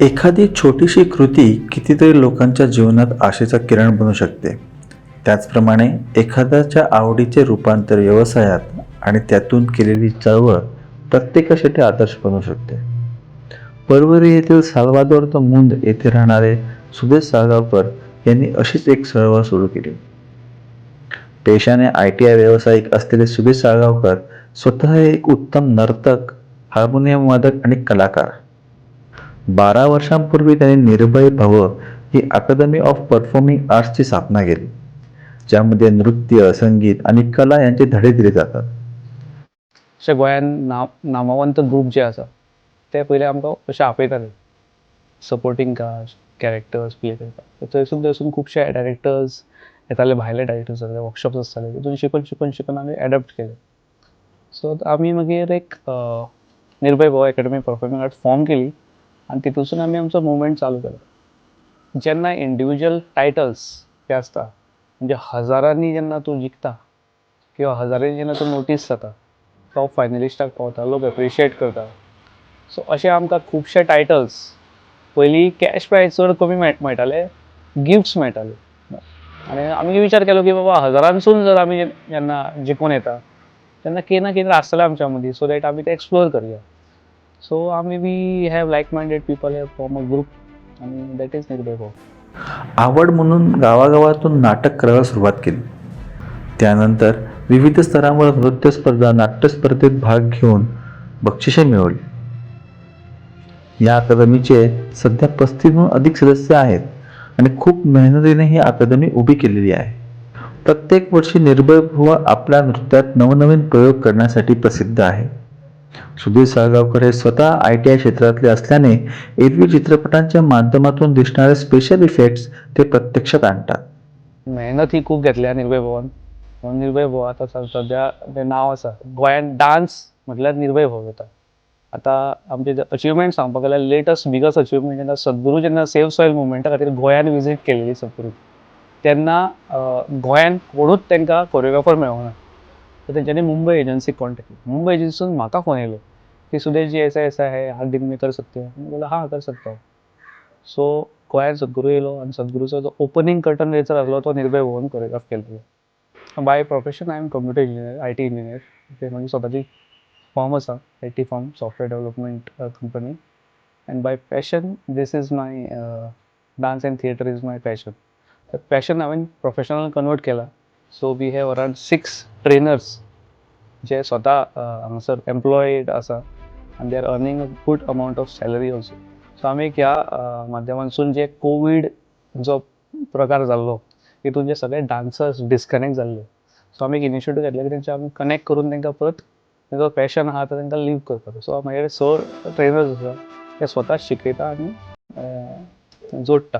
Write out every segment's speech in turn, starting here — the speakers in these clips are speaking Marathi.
एखादी छोटीशी कृती कितीतरी लोकांच्या जीवनात आशेचा किरण बनू शकते. त्याचप्रमाणे एखाद्याच्या आवडीचे रूपांतर व्यवसायात आणि त्यातून केलेली चळवळ प्रत्येकासाठी आदर्श बनू शकते. परवरी येथील साल्वादोर द मुंद येथे राहणारे सुदेश साळगावकर यांनी अशीच एक चळवळ सुरू केली. पेशाने आय टी आय व्यावसायिक असलेले सुदेश साळगावकर स्वतः एक उत्तम नर्तक हार्मोनियम वादक आणि कलाकार. बारा वर्षांपूर्वी त्यांनी निर्भय भव ही अकादमी ऑफ परफॉर्मिंग आर्ट्सची स्थापना केली ज्यामध्ये नृत्य संगीत आणि कला यांचे धडे दिले जातात. अशे गोंयान नाम नामवंत ग्रूप जे आसा ते पयले आमकां अशे आपयताले. सपोर्टींग कास्ट कॅरेक्टर्स प्ले करपाक थंयसून थंयसून खुबशे डायरेक्टर्स येताले भायले डायरेक्टर्स जाताले वर्कशॉप्स आसताले तितून शिकून शिकून शिकून आमी एडॅप्ट केले. सो आमी मागीर एक निर्भय भव अकॅडमी परफॉर्मिंग आर्ट फॉर्म केली. आनी तितूनसून आमी आमचो मुवमेंट चालू केलं. जेन्ना इंडिव्हिज्युअल टायटल्स जे आसता म्हणजे हजारांनी जेन्ना तूं जिखता किंवा हजारांनी जेन्ना तूं नोटीस जाता टॉप फायनलिस्टाक पावता लोक एप्रिशिएट करता सो अशे आमकां खुबशे टायटल्स पयलीं कॅश प्रायज चड कमी मेळ मेळटाले गिफ्ट्स मेळटाले आनी आमी विचार केलो की बाबा हजारांसून जर आमी जेन्ना जिखून येता तेन्ना कितें ना कितें आसतलें आमच्या मदीं सो दॅट आमी तें एक्सप्लोर करया. सो आम्ही we have like minded people have form a group आनी दॅट इज निर्भय भाऊ आवड म्हणून गावागावातून नाटक करायला सुरुवात केली. त्यानंतर विविध स्तरांवर नृत्य स्पर्धा भाग घेऊन बक्षिसे मिळवली. या अकादमीचे सध्या पस्तीसहून अधिक सदस्य आहेत आणि खूप मेहनतीने ही अकादमी उभी केलेली आहे. प्रत्येक वर्षी निर्भय भुवा आपल्या नृत्यात नवनवीन प्रयोग करण्यासाठी प्रसिद्ध आहे. सुधीर साळगावकर हे स्वतः आय टी आय क्षेत्रातले असल्याने एरवी चित्रपटांच्या माध्यमातून दिसणारे स्पेशल इफेक्ट्स ते प्रत्यक्षात आणतात. मेहनत ही खूप घेतल्या निर्भय भवन. म्हणून निर्भय भव आतां स- सद्या तें नांव आसा गोंयांत डान्स म्हटल्यार निर्भय भव जाता आतां आमचे अचिवमेंट सांगपाक गेल्यार लेटस्ट बिगस्ट अचिवमेंट जेन्ना सद्गुरू जेन्ना सेव सॉयल मुवमेंटा खातीर गोंयान विजीट केलेली सद्गुरू तेन्ना अं, गोंयान कोणूच तांकां कोरियोग्राफर मेळोंक ना तर तेंच्यांनी मुंबय एजन्सीक कॉन्टॅक्ट केलो. मुंबय एजन्सीसून म्हाका फोन येयलो की सुदेश जी ऐसा ऐसा है हाथ दिन में कर सकते हो बोला हा कर सकता. सो गोंयान सद्गुरू येयलो आनी सद्गुरूचो जो ओपनिंग कर्टन रेचर आसलो तो निर्भय भवन कोरियोग्राफ केल्लो by profession I am computer engineer I T engineer ते म्हाजी स्वताची फॉर्म आसा I T firm software development company and by passion this is my dance and theatre is my passion तर पॅशन हांवें प्रोफेशनल कन्वर्ट केला. So we have around six trainers जे स्वता हांगासर एम्प्लॉयड आसा आनी they are earning a good amount of salary also so आमी ह्या माध्यमांसून माध्यमांतसून जे कोवीड जो प्रकार जाल्लो तितून जे सगळे डान्सर्स डिस्कनेक्ट जाल्ले सो आमी एक इनिशिएटीव घेतले की तेंचे आमी कनेक्ट करून तांकां परत तेंचो पॅशन आहा तो तांकां लीव करपाचो सो म्हाजे स ट्रेनर्स आसा ते स्वता शिकयता आनी जोडटा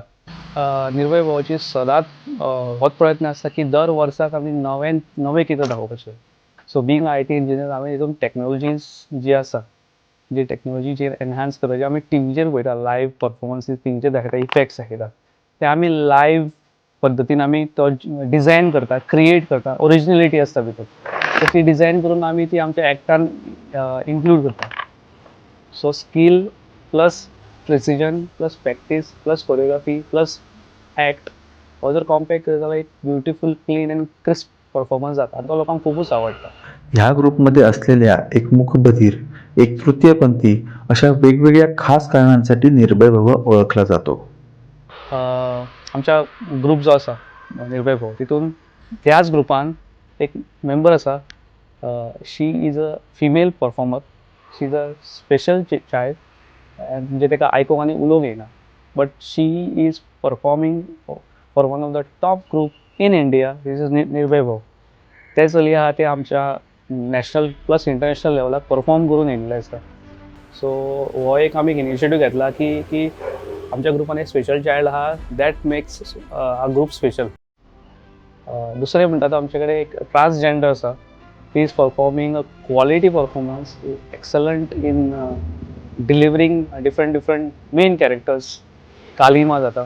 निर्भय भावाची सदांच होच प्रयत्न आसता की दर वर्साक आमी नवें नवें कितें दाखोवपाचें so being I T engineer हांवें हितून टॅक्नोलॉजीज जी आसा जी टॅक्नोलॉजीचेर एनहान्स एनहान्स करपाची आमी टिवीचेर पळयता लायव्ह परफॉर्मन्सीस टिवीचेर दाखयता इफेक्ट्स दाखयता ते आमी लायव्ह पद्दतीन आमी तो डिझायन करता क्रिएट करता ओरिजिनलिटी आसता भितर सो ती डिझायन करून आमी ती आमच्या एक्टान इन्क्लूड करता so skill plus precision plus practice plus choreography plus act हो जर कॉम्पॅक्ट जाल्यार एक beautiful clean and crisp performance जाता तो लोकांक खूबच आवडटा ह्या ग्रुपमध्ये असलेल्या एक मुखबधीर एक तृतीयपंथी अशा वेगवेगळ्या खास कारणांसाठी निर्भय भव ओळखला जातो. आमच्या ग्रुप जो आसा निर्भय भाऊ तितून त्याच ग्रुपान एक मेंबर आसा she is a female performer she is a special child म्हणजे ताका आयकोंक आनी उलोवंक येना but she is performing for one of the top group in India This is Nirbhay त्याच ते चली आहा ते आमच्या नॅशनल प्लस इंटरनॅशनल लेवलाक परफॉर्म करून येयल्ले आसा सो हो एक आमी इनिशिएटीव घेतला की की आमच्या ग्रुपान एक स्पेशल चायल्ड आहा that makes a group special दुसरें म्हणटा तो आमचे कडेन एक ट्रान्सजेंडर आसा he is performing a quality performance excellent in delivering different different main characters कालिमा जाता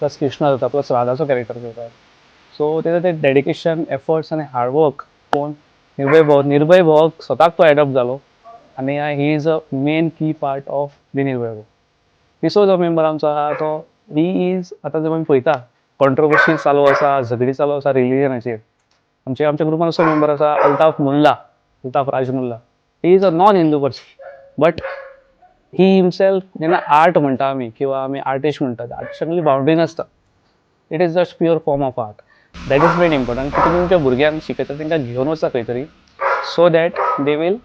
प्लस कृष्णा जाता प्लस राधाचं कॅरेक्टर करता सो त्याचं ते डेडिकेशन एफर्ट्स आनी हार्डवर्क कोण? निर्भय भाव निर्भय भाव स्वताक तो ॲडॉप्ट जालो आनी he is a main key part of the Nirbhay Bhav तिसरो जो मेंबर आमचो. आहा तो ही इज आतां जर आमी पळयता कॉन्ट्रोवर्सी चालू आसा झगडी चालू आसा रिलिजनाचेर आमचे आमच्या ग्रुपान असो मेंबर आसा Altaf Mulla Altaf Raj Mulla he is a non Hindu person but he himself जेन्ना आर्ट म्हणटा आमी किंवा आमी आर्टिस्ट म्हणटा आर्टिस्टांतली बाउंड्री नासता. It is just pure form of art that is very important की तुमी तुमच्या भुरग्यांक शिकयता तांकां घेवन वचा खंय तरी so that they will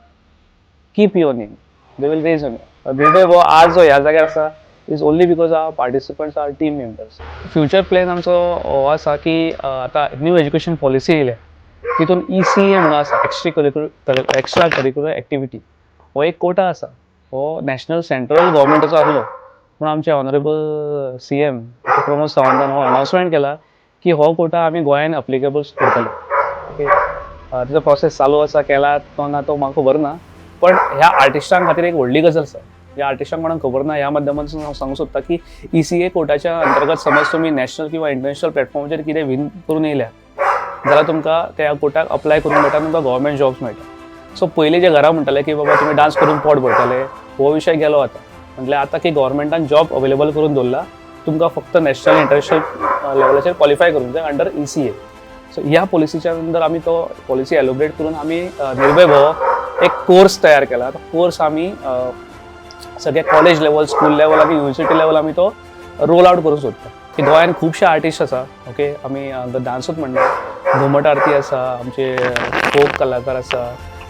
keep your name they will raise your Nirbhay हो आज जो ह्या जाग्यार आसा is only because our participants our team members future plan आमचो हो आसा की आतां न्यू एज्युकेशन पॉलिसी येयल्या तितून ई सी ए म्हणून आसा extra curricular extra curricular activity हो एक कोटा आसा हो नॅशनल सेंट्रल गव्हर्मेंटाचो आसलो पूण आमचे ऑनरेबल सी एम प्रमोद सावंतान हो अनाउन्समेंट केला की हो कोटा आमी गोंयान अप्लिकेबल करतले ओके तिचो प्रोसेस चालू आसा केला तो ना तो म्हाका खबर ना. पण ह्या आर्टिस्टांक खातीर एक व्हडली गजाल आसा ह्या आर्टिस्टांक कोणाक खबर ना ह्या माध्यमांतसून हांव सांगूंक सोदता की ई सी ए कोर्टाच्या अंतर्गत समज तुमी नॅशनल किंवा इंटरनॅशनल प्लॅटफॉर्माचेर कितें विन करून येयल्या जाल्यार तुमकां त्या कोर्टाक अप्लाय करून मेळटा तुमकां गव्हर्मेंट जॉब्स मेळटा सो पयलीं जे घरा म्हणटाले की बाबा तुमी डान्स करून पोट भरतले हो विशय गेलो आतां म्हटल्यार आतां की गव्हर्मेंटान जॉब अवेलेबल करून दवरला तुमकां फक्त नॅशनल इंटरनॅशनल लेवलाचेर क्वॉलिफाय करूंक जाय under E C A so ह्या पॉलिसीच्या नंतर आमी तो पॉलिसी एलोब्रेट करून आमी निर्भय भव एक कोर्स तयार केला. तो कोर्स आमी सगळे कॉलेज लेवल स्कूल लेवल आणि युनिव्हर्सिटी लेवल आमी तो रोल आउट करूंक सोदता की गोंयान खुबशे आर्टिस्ट आसा ओके आमी डान्सूच म्हणटा घुमट आरती आसा आमचे फोक कलाकार आसा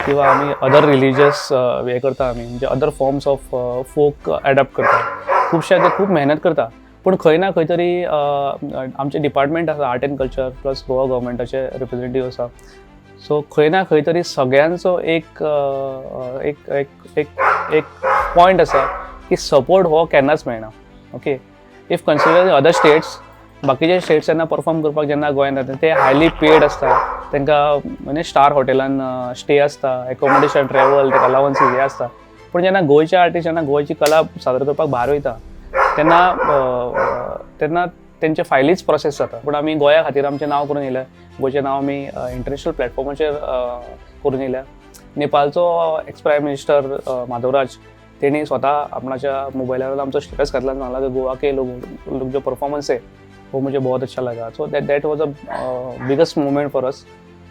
किंवा आमी अदर रिलिजियस हे करता आमी म्हणजे other forms of folk adapt करता. खुबशे ते खूब मेहनत करता. पूण खंय ना खंय तरी आमचे डिपार्टमेंट आसा art and culture plus Goa गव्हर्मेंटाचे representative आसा सो खंय ना खंय तरी सगळ्यांचो एक एक एक एक एक पॉयंट आसा की सपोर्ट हो केन्नाच मेळना. Okay if consider other states बाकीचे स्टेट्स जेन्ना परफॉर्म करपाक जेन्ना गोंयांत येता ते हायली पेड आसता तांकां म्हणजे स्टार हॉटेलान स्टे आसता एकोमोडेशन ट्रॅव्हल ते अलावन्सीस हे आसता पूण जेन्ना गोंयचे आर्टिस्ट जेन्ना गोंयची कला सादर करपाक भायर वयता तेन्ना तेन्ना तेंचे फायलीच प्रोसेस जाता. पूण आमी गोंया खातीर आमचें नांव करून येयलें गोंयचें नांव आमी इंटरनॅशनल प्लॅटफॉर्माचेर करून येयल्या नेपाळचो एक्स प्रायम मिनिस्टर माधवराज तेणी स्वता आपणाच्या मोबायलार आमचो स्टेटस घातला. सांगला की गोवा के लोक लोग जो परफॉर्मन्स आहे वो मुझे बहुत अच्छा लगा। So that that was a biggest movement for us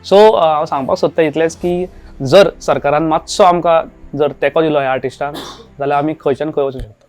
so हांव सांगपाक सोदता इतलेंच की जर सरकारान मातसो आमकां जर तेंको दिलो ह्या आर्टिस्टांक जाल्यार आमी खंयच्यान खंय वचूंक शकता?